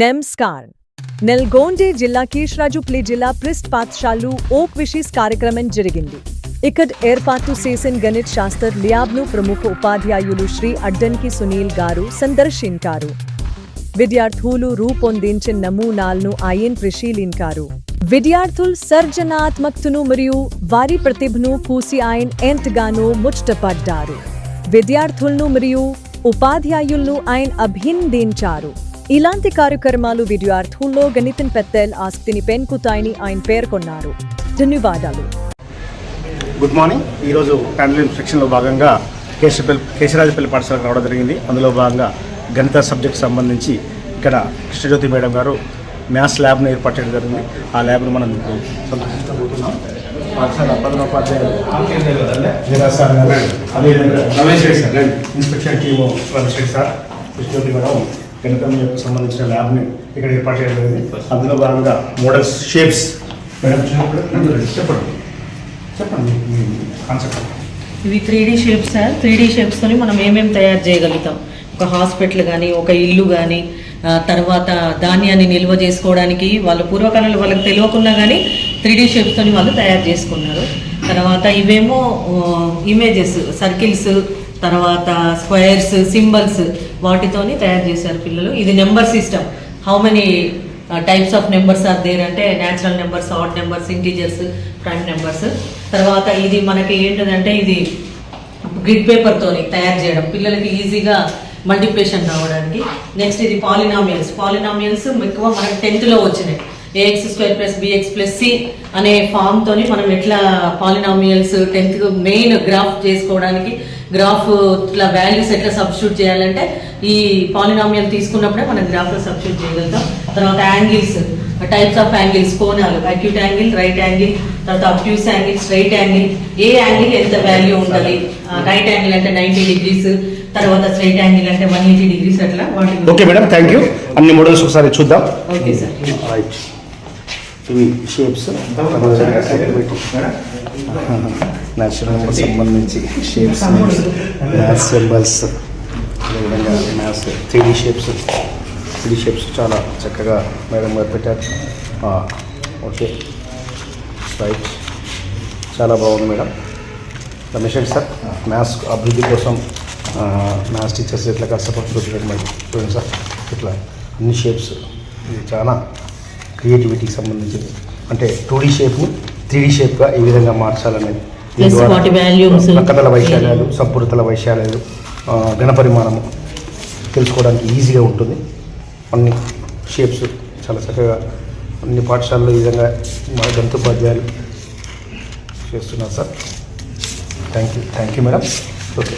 Nemskar. నెల్గోండే జిల్లా కీష్రాజుప్లి జిల్లా priest పాఠశాలలో ఓక్ విశేష్ కార్యక్రమం జరిగింది. ఇక్కడ ఏర్పాటు చేసిన గణిత్ శాస్త్ర ల్యాబ్ను ప్రముఖ ఉపాధ్యాయులు శ్రీ అడ్డన్కి సునీల్ గారు సందర్శించారు. విద్యార్థులు రూపొందించిన నమూనాలను ఆయన పరిశీలించారు. విద్యార్థులు సర్జనాత్మకతను మరియు వారి ప్రతిభను కూసి ఆయన ఎంతగానో ముచ్చటపడ్డారు. విద్యార్థులను మరియు ఉపాధ్యాయులను ఆయన అభినందించారు. ఇలాంటి కార్యక్రమాలు విద్యార్థుల్లో గణితం పెత్తెల్ ఆసక్తిని పెంకుతాయని ఆయన పేర్కొన్నారు. ధన్యవాదాలు. గుడ్ మార్నింగ్ ఈరోజు ప్యానల్ సెక్షన్లో భాగంగా కేశపల్లి కేశరాజపల్లి పాఠశాలకు రావడం జరిగింది. అందులో భాగంగా గణిత సబ్జెక్ట్ సంబంధించి ఇక్కడ కృష్ణజ్యోతి మేడం గారు మ్యాథ్స్ ల్యాబ్ను ఏర్పాటు చేయడం జరిగింది. ఆ ల్యాబ్ను మనం ఇప్పుడు సందర్శించబోతున్నాం. పాఠశాల ప్రధానోపాధ్యాయులు వీరా సార్ గారు అదేవిధంగా Ramesh Reddy sir inspection team Ramesh sir. Krishnajyothi madam గణితం యొక్క సంబంధించిన ల్యాబ్ని ఇక్కడ ఏర్పాటు చేయడం జరిగింది. అందులో భాగంగా మోడల్స్ షేప్స్. మేడం చెప్పండి. చెప్పండి. చెప్పండి. మీ కాన్సెప్ట్. ఇవి three D shapes sir. Three D షేప్స్తోని మనం ఏమేమి తయారు చేయగలుగుతాం? ఒక హాస్పిటల్ కానీ ఒక ఇల్లు కానీ తర్వాత ధాన్యాన్ని నిల్వ చేసుకోవడానికి వాళ్ళ పూర్వకాలంలో వాళ్ళకి తెలియకున్నా కానీ త్రీ డీ షేప్స్తోని వాళ్ళు తయారు చేసుకున్నారు. తర్వాత ఇవేమో ఇమేజెస్ సర్కిల్స్ తర్వాత స్క్వేర్స్ సింబల్స్ వాటితోని తయారు చేశారు పిల్లలు. ఇది number system. How many types of numbers are there అంటే natural numbers odd numbers integers prime numbers తర్వాత ఇది మనకి ఏంటంటే ఇది గ్రిడ్ పేపర్తోని తయారు చేయడం. పిల్లలకి ఈజీగా మల్టిప్లికేషన్ రావడానికి. నెక్స్ట్ ఇది పాలినామియల్స్ పాలినామియల్స్ ఎక్కువ మనకి టెన్త్లో వచ్చినాయి. A x square plus b x plus c అనే ఫామ్ తోని మనం ఎట్లా పాలినామియల్స్ టెన్త్ మెయిన్ గ్రాఫ్ చేసుకోవడానికి గ్రాఫ్ ఇట్లా వాల్యూస్ ఎట్లా సబ్స్టిట్యూట్ చేయాలంటే ఈ పాలినామియల్ తీసుకున్నప్పుడే మనం గ్రాఫ్లో సబ్స్టిట్యూట్ చేయగలుగుతాం. తర్వాత యాంగిల్స్ టైప్స్ ఆఫ్ యాంగిల్స్ కోణాలు అక్యూట్ యాంగిల్ రైట్ యాంగిల్ తర్వాత అబ్ట్యూస్ యాంగిల్ స్ట్రైట్ యాంగిల్ ఏ యాంగిల్ ఎంత వాల్యూ ఉండాలి రైట్ యాంగిల్ అంటే నైంటీ డిగ్రీస్ తర్వాత స్ట్రైట్ యాంగిల్ అంటే వన్ ఎయిటీ డిగ్రీస్ అట్లా వాటి ఓకే మేడం థ్యాంక్ యూ అన్ని మోడల్స్ ఒకసారి చూద్దాం. ఓకే సార్ రైట్ ఇవి షేప్స్ నేచురల్ సంబంధించి షేప్స్ మ్యాథ్స్ సింబల్స్ అదేవిధంగా maths three D shapes three shapes చాలా చక్కగా మేడం గారు పెట్టారు. ఓకే రైట్ చాలా బాగుంది madam Ramesh Reddy sir maths అభివృద్ధి కోసం మ్యాథ్స్ టీచర్స్ ఎట్లా కష్టపడుతున్నారు మేడం చూడండి సార్ ఇట్లా అన్ని షేప్స్ ఇది చాలా క్రియేటివిటీకి సంబంధించింది అంటే టూ డీ షేప్ని త్రీ డీ షేప్గా ఈ విధంగా మార్చాలనేది. ప్రకటల వైశాల్యాలు సంపూర్ణతల వైశాల్యాలు ఘనపరిమాణము తెలుసుకోవడానికి ఈజీగా ఉంటుంది. అన్ని షేప్స్ చాలా చక్కగా అన్ని పాఠశాలలో ఈ విధంగా మన గణితోపాధ్యాయులు చేస్తున్నారు sir. Thank you thank you madam okay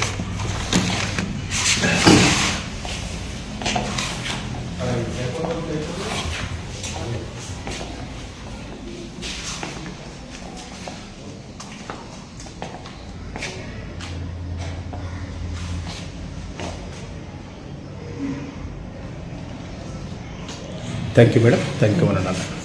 thank you madam thank you madam